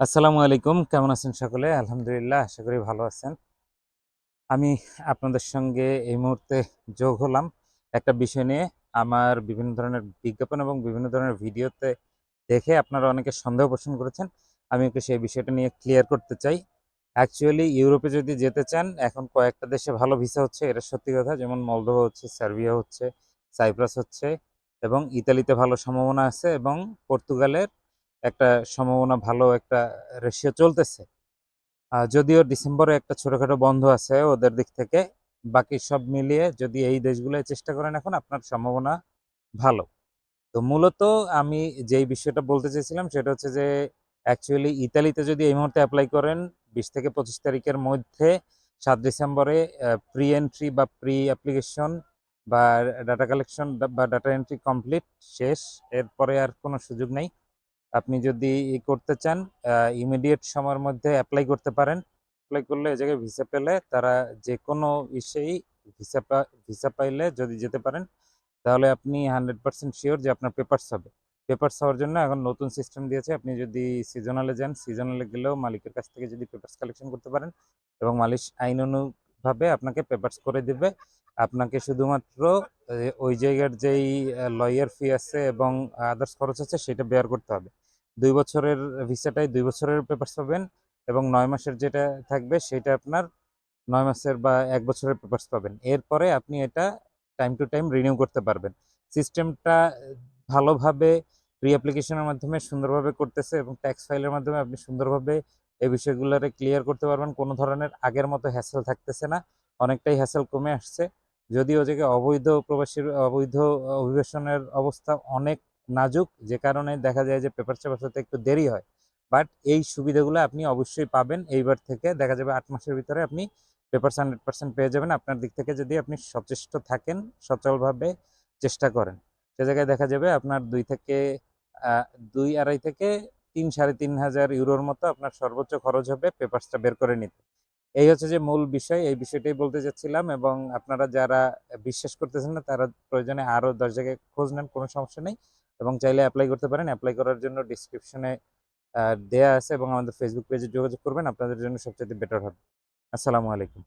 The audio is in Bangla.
আসসালামু আলাইকুম। কেমন আছেন সকলে? আলহামদুলিল্লাহ, আশা করি ভালো আছেন। আমি আপনাদের সঙ্গে এই মুহূর্তে যোগ হলাম একটা বিষয় নিয়ে। আমার বিভিন্ন ধরনের বিজ্ঞাপন এবং বিভিন্ন ধরনের ভিডিওতে দেখে আপনারা অনেকে সন্দেহ পোষণ করেছেন। আমি একটু সেই বিষয়টা নিয়ে ক্লিয়ার করতে চাই। অ্যাকচুয়ালি ইউরোপে যদি যেতে চান, এখন কয়েকটা দেশে ভালো ভিসা হচ্ছে, এটা সত্যি কথা। যেমন মলদোভা হচ্ছে সার্বিয়া হচ্ছে সাইপ্রাস হচ্ছে এবং ইতালিতে ভালো সম্ভাবনা আছে এবং পর্তুগালের একটা সম্ভাবনা ভালো একটা রেশিও চলতেছে। যদিও ডিসেম্বরে একটা ছোটখাটো বন্ধ আছে ওদের দিক থেকে, বাকি সব মিলিয়ে যদি এই দেশগুলোয় চেষ্টা করেন এখন, আপনার সম্ভাবনা ভালো। তো মূলত আমি যেই বিষয়টা বলতে চেয়েছিলাম সেটা হচ্ছে যে অ্যাকচুয়ালি ইতালিতে যদি এই মুহূর্তে অ্যাপ্লাই করেন, বিশ থেকে পঁচিশ তারিখের মধ্যে সাত ডিসেম্বরে প্রি এন্ট্রি বা প্রি অ্যাপ্লিকেশন বা ডাটা কালেকশন বা ডাটা এন্ট্রি কমপ্লিট শেষ। এরপরে আর কোনো সুযোগ নেই। আপনি যদি ই করতে চান ইমিডিয়েট সময়ের মধ্যে অ্যাপ্লাই করতে পারেন। অ্যাপ্লাই করলে এই জায়গায় ভিসা পেলে তারা যে কোনো ইসেই ভিসা ভিসা পাইলে যদি যেতে পারেন, তাহলে আপনি হান্ড্রেড পার্সেন্ট শিওর যে আপনার পেপারস হবে। পেপারস হওয়ার জন্য এখন নতুন সিস্টেম দিয়েছে। আপনি যদি সিজনালে যান সিজনালে গেলেও মালিকের কাছ থেকে যদি পেপারস কালেকশন করতে পারেন এবং মালিশ আইন অনুভাবে আপনাকে পেপারস করে দিবে। আপনাকে শুধুমাত্র ওই জায়গার যেই লয়ার ফি আছে এবং আদার্স খরচ আছে সেটা বেয়ার করতে হবে। দুই বছরের ভিসাটাই দুই বছরের পেপারস পাবেন এবং নয় মাসের যেটা থাকবে সেটা আপনার নয় মাসের বা এক বছরের পেপারস পাবেন। এরপরে আপনি এটা টাইম টু টাইম রিনিউ করতে পারবেন। সিস্টেমটা ভালোভাবে প্রি অ্যাপ্লিকেশনের মাধ্যমে সুন্দরভাবে করতেছে এবং ট্যাক্স ফাইলের মাধ্যমে আপনি সুন্দরভাবে এই বিষয়গুলোরে ক্লিয়ার করতে পারবেন। কোনো ধরনের আগের মতো হ্যাসেল থাকতেছে না। অনেকটাই হ্যাসেল কমে আসছে। যদিও জায়গায় অবৈধ প্রবাসীর, অবৈধ অভিবেশনের অবস্থা অনেক নাজুক, যে কারণে দেখা যায় যে পেপার চেপার সাথে একটু দেরি হয়। বাট এই সুবিধাগুলো আপনি অবশ্যই পাবেন। এইবার থেকে দেখা যাবে আট মাসের ভিতরে আপনি পেপার হান্ড্রেড পার্সেন্ট পেয়ে যাবেন। আপনার দিক থেকে যদি আপনি সচেষ্ট থাকেন, সচলভাবে চেষ্টা করেন। সে জায়গায় দেখা যাবে আপনার দুই থেকে দুই আড়াই থেকে তিন, সাড়ে তিন হাজার ইউরোর মতো আপনার সর্বোচ্চ খরচ হবে পেপারসটা বের করে নিতে। এই হচ্ছে যে মূল বিষয়, এই বিষয়টাই বলতে চাচ্ছিলাম এবং আপনারা যারা বিশ্বাস করতেছেন না, তারা প্রয়োজনে আরও দশ জায়গায় খোঁজ নেন, কোনো সমস্যা নেই এবং চাইলে অ্যাপ্লাই করতে পারেন। অ্যাপ্লাই করার জন্য ডিসক্রিপশনে দেয়া আছে এবং আমাদের ফেসবুক পেজে যোগাযোগ করবেন, আপনাদের জন্য সবচেয়ে বেটার হবে। আসসালামু আলাইকুম।